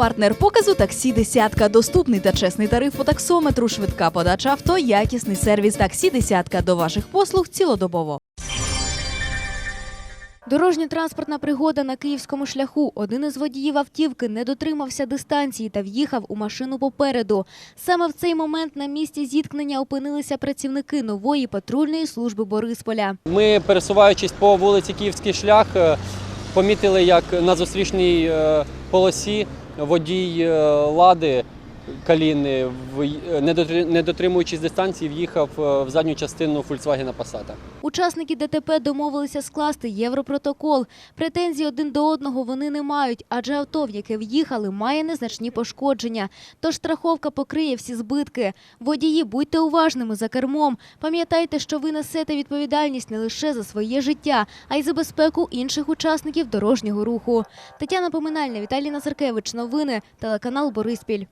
Партнер показу таксі десятка. Доступний та чесний тариф по таксометру, швидка подача авто, якісний сервіс таксі десятка. До ваших послуг цілодобово. Дорожньо-транспортна пригода на київському шляху. Один із водіїв автівки не дотримався дистанції та в'їхав у машину попереду. Саме в цей момент на місці зіткнення опинилися працівники нової патрульної служби Борисполя. Ми, пересуваючись по вулиці Київський шлях, е, помітили, як на зустрічній е, полосі водій е, лади Каліни, е, не дотримуючись дистанції, в'їхав е, в задню частину Volkswagen Passat. Учасники ДТП домовилися скласти європротокол. Претензій один до одного вони не мають, адже авто, в яке в'їхали, має незначні пошкодження. Тож страховка покриє всі збитки. Водії, будьте уважними за кермом. Пам'ятайте, що ви несете відповідальність не лише за своє життя, а й за безпеку інших учасників дорожнього руху. Тетяна Поминальна, Віталій Назаркевич. Новини. Телеканал Бориспіль.